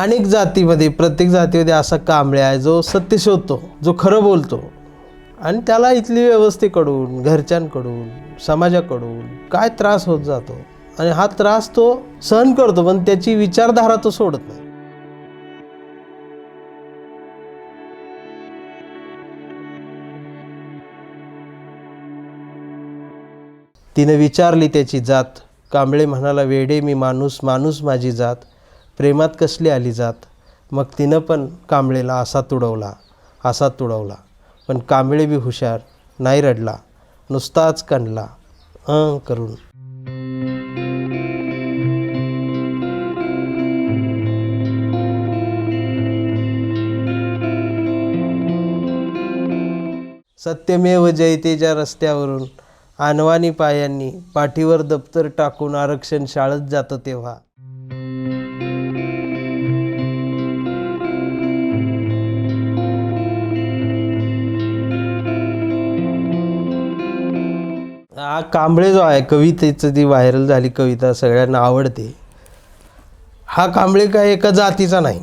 अनेक जातीमध्ये प्रत्येक जातीमध्ये असा कांबळे आहे जो सत्य शोधतो जो खरं बोलतो. आणि त्याला इथली व्यवस्थेकडून घरच्यांकडून समाजाकडून काय त्रास होत जातो? आणि हा त्रास तो सहन करतो पण त्याची विचारधारा तो सोडत नाही. तिनं विचारली त्याची जात. कांबळे म्हणाला वेडे मी माणूस माणूस माझी जात. प्रेमात कसली आली जात? मग तिनं पण कांबळेला असा तुडवला असा तुडवला. पण कांबळे बी हुशार नाही रडला. नुसताच कणला. अं करून. सत्यमेव जयतेच्या रस्त्यावरून. आणवानी पायांनी पाठीवर दप्तर टाकून आरक्षण शाळेत जातं तेव्हा. कांबळे जो आहे कवितेचं ती व्हायरल झाली कविता सगळ्यांना आवडते. हा कांबळे काय एका जातीचा नाही.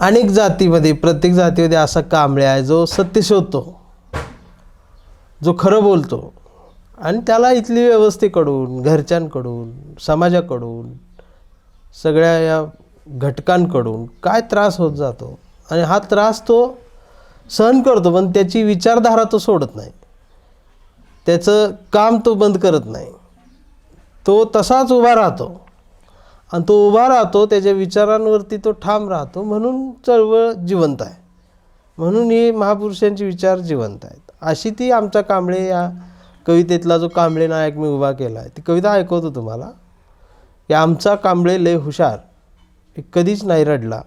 अनेक जातीमध्ये प्रत्येक जातीमध्ये असा कांबळे आहे जो सत्य शोधतो. जो खरं बोलतो. आणि त्याला इथली व्यवस्थेकडून घरच्यांकडून समाजाकडून सगळ्या या घटकांकडून काय त्रास होत जातो. आणि हा त्रास तो सहन करतो पण त्याची विचारधारा तो सोडत नाही. त्याचं काम तो बंद करत नाही. तो तसाच उभा राहतो. आणि तो उभा राहतो त्याच्या विचारांवरती तो ठाम राहतो. म्हणून चळवळ जिवंत आहे. म्हणून ही महापुरुषांचे विचार जिवंत आहेत. अशी ती आमचा कांबळे या कवितेतला जो कांबळे नायक मी उभा केला आहे ती कविता ऐकवतो तुम्हाला. की आमचा कांबळे लय हुशार. कधीच नाही रडला.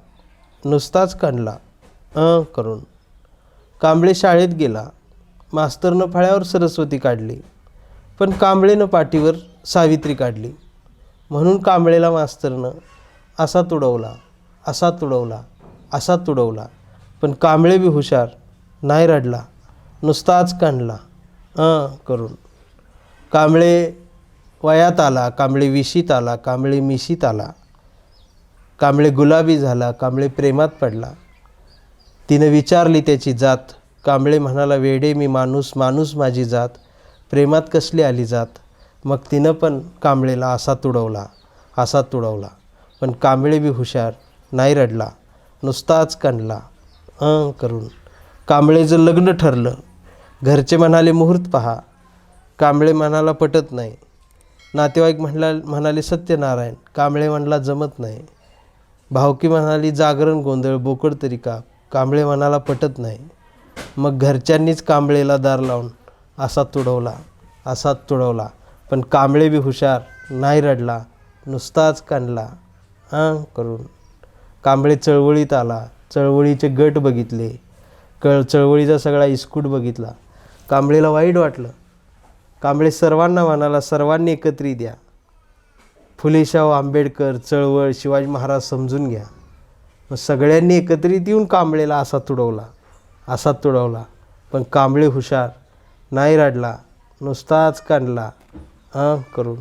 नुसताच काढला अं करून. कांबळे शाळेत गेला. मास्तरनं फळ्यावर सरस्वती काढली पण कांबळेनं पाठीवर सावित्री काढली. म्हणून कांबळेला मास्तरनं असा तुडवला असा तुडवला असा तुडवला पण कांबळे बी हुशार नाही रडला नुसताच काढला अं करून. कांबळे वयात आला कांबळे विशीत आला कांबळे मिशीत आला. कांबळे गुलाबी झाला कांबळे प्रेमात पडला. तिनं विचारली त्याची जात कांबळे म्हणाला वेडे मी माणूस माणूस माझी जात. प्रेमात कसली आली जात मग तिनं पण कांबळेला असा तुडवला असा तुडवला. पण कांबळे बी हुशार नाही रडला. नुसताच कणला. अं करून. कांबळेचं लग्न ठरलं. घरचे म्हणाले मुहूर्त पहा कांबळे म्हणाला पटत नाही. नातेवाईक म्हणला म्हणाले सत्यनारायण कांबळे म्हणला जमत नाही. भावकी म्हणाली जागरण गोंधळ बोकड तरी का कांबळे म्हणाला पटत नाही. मग घरच्यांनीच कांबळेला दार लावून असा तुडवला असा तुडवला. पण कांबळे बी हुशार नाही रडला नुसताच कांडला. हां करून. कांबळे चळवळीत आला चळवळीचे गट बघितले कळ चळवळीचा सगळा इस्कूट बघितला. कांबळेला वाईट वाटलं. कांबळे सर्वांना म्हणाला सर्वांनी एकत्रित द्या. फुलेशाह आंबेडकर चळवळ शिवाजी महाराज समजून घ्या. मग सगळ्यांनी एकत्रित येऊन कांबळेला असा तुडवला. असा तुडवला. पण कांबळे हुशार नाही रडला नुसताच कांडला हां करून.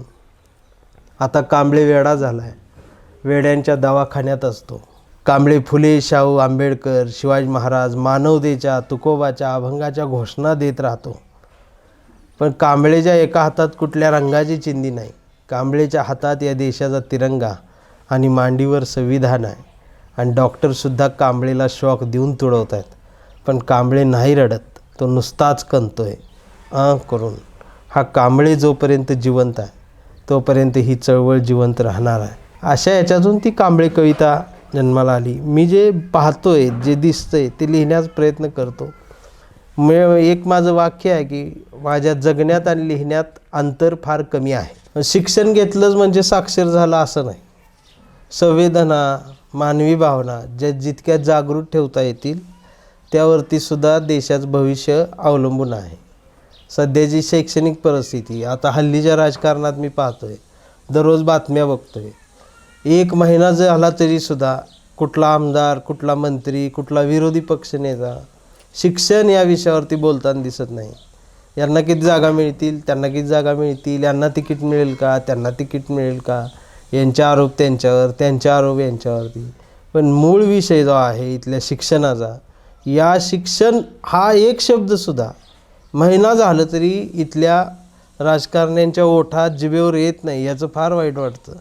आता कांबळे वेडा झाला आहे वेड्यांच्या दवाखान्यात असतो. कांबळे फुले शाहू आंबेडकर शिवाजी महाराज मानवतेच्या तुकोबाच्या अभंगाच्या घोषणा देत राहतो. पण कांबळेच्या एका हातात कुठल्या रंगाची चिंदी नाही. कांबळेच्या हातात या देशाचा तिरंगा आणि मांडीवर संविधान आहे. आणि डॉक्टरसुद्धा कांबळेला शॉक देऊन तुडवत आहेत पण कांबळे नाही रडत. तो नुसताच कणतोय. आ करून हा कांबळे जोपर्यंत जिवंत आहे तोपर्यंत ही चळवळ जिवंत राहणार आहे. अशा याच्यातून ती कांबळे कविता जन्माला आली. मी जे पाहतो आहे जे दिसतं आहे ते लिहिण्याचा प्रयत्न करतो. मे एक माझं वाक्य आहे की माझ्या जगण्यात आणि लिहिण्यात अंतर फार कमी आहे. शिक्षण घेतलंच म्हणजे साक्षर झालं असं नाही. संवेदना मानवी भावना ज्या जितक्या जागृत ठेवता येतील त्यावरती सुद्धा देशाचं भविष्य अवलंबून आहे. सध्याची शैक्षणिक परिस्थिती आता हल्लीच्या राजकारणात मी पाहतो आहे दररोज बातम्या बघतो आहे एक महिना झाला तरीसुद्धा कुठला आमदार कुठला मंत्री कुठला विरोधी पक्षनेता शिक्षण या विषयावरती बोलताना दिसत नाही. यांना किती जागा मिळतील त्यांना किती जागा मिळतील यांना तिकीट मिळेल का त्यांना तिकीट मिळेल का? यांचे आरोप त्यांच्यावर त्यांचे आरोप यांच्यावरती. पण मूळ विषय जो आहे इथल्या शिक्षणाचा या शिक्षण हा एक शब्दसुद्धा महिना झालं तरी इथल्या राजकारण्यांच्या ओठात जिभेवर येत नाही याचं फार वाईट वाटतं.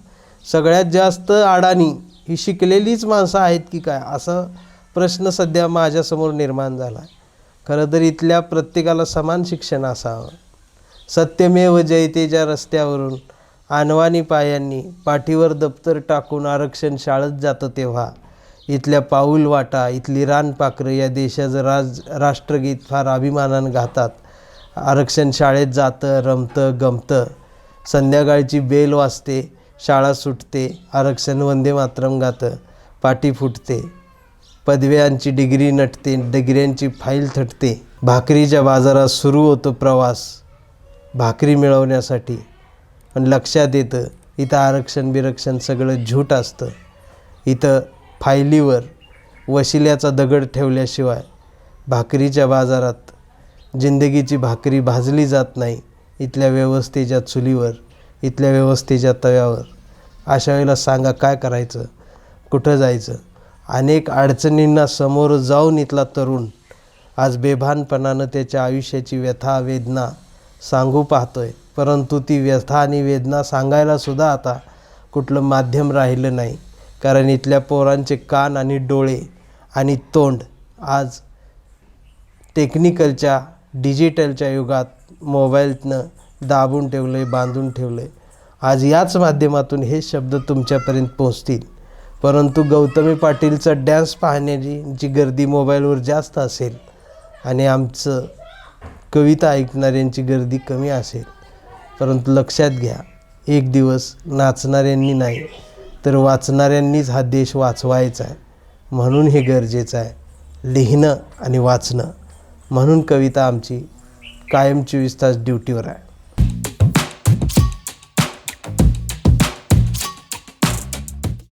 सगळ्यात जास्त अडाणी ही शिकलेलीच माणसं आहेत की काय असा प्रश्न सध्या माझ्यासमोर निर्माण झाला. आहे खरं तर इथल्या प्रत्येकाला समान शिक्षण असावं. सत्यमेव जयतेच्या रस्त्यावरून आणवानी पायांनी पाठीवर दप्तर टाकून आरक्षण शाळेत जातं तेव्हा. इथल्या पाऊल वाटा इथली रानपाखरं या देशाचं राज राष्ट्रगीत फार अभिमानानं गातात. आरक्षण शाळेत जातं रमतं गमतं. संध्याकाळची बेल वाजते शाळा सुटते आरक्षण वंदे मातरम गातं पाठी फुटते. पदव्यांची डिग्री नटते डिग्र्यांची फाईल थटते. भाकरीच्या बाजारात सुरू होतो प्रवास भाकरी मिळवण्यासाठी. पण लक्षात येतं इथं आरक्षण बिरक्षण सगळं झूट असतं. इथं फायलीवर वशिल्याचा दगड ठेवल्याशिवाय भाकरीच्या बाजारात जिंदगीची भाकरी भाजली जात नाही इथल्या व्यवस्थेच्या चुलीवर इथल्या व्यवस्थेच्या तव्यावर. अशा वेळेला सांगा काय करायचं कुठं जायचं? अनेक अडचणींना समोर जाऊन इथला तरुण आज बेभानपणानं त्याच्या आयुष्याची व्यथा वेदना सांगू पाहतोय. परंतु ती व्यथा आणि वेदना सांगायलासुद्धा आता कुठलं माध्यम राहिलं नाही. कारण इथल्या पोरांचे कान आणि डोळे आणि तोंड आज टेक्निकलच्या डिजिटलच्या युगात मोबाईलनं दाबून ठेवलं आहे बांधून ठेवलं आहे आज याच माध्यमातून हे शब्द तुमच्यापर्यंत पोहोचतील. परंतु गौतमी पाटीलचा डॅन्स पाहण्याची जी गर्दी मोबाईलवर जास्त असेल आणि आमचं कविता ऐकणाऱ्यांची गर्दी कमी असेल परंतु लक्षात घ्या एक दिवस नाचणाऱ्यांनी नाही तर वाचणाऱ्यांनीच हा देश वाचवायचा आहे. म्हणून हे गरजेचं आहे. लिहिणं आणि वाचणं. म्हणून कविता आमची कायम चोवीस तास ड्युटीवर आहे.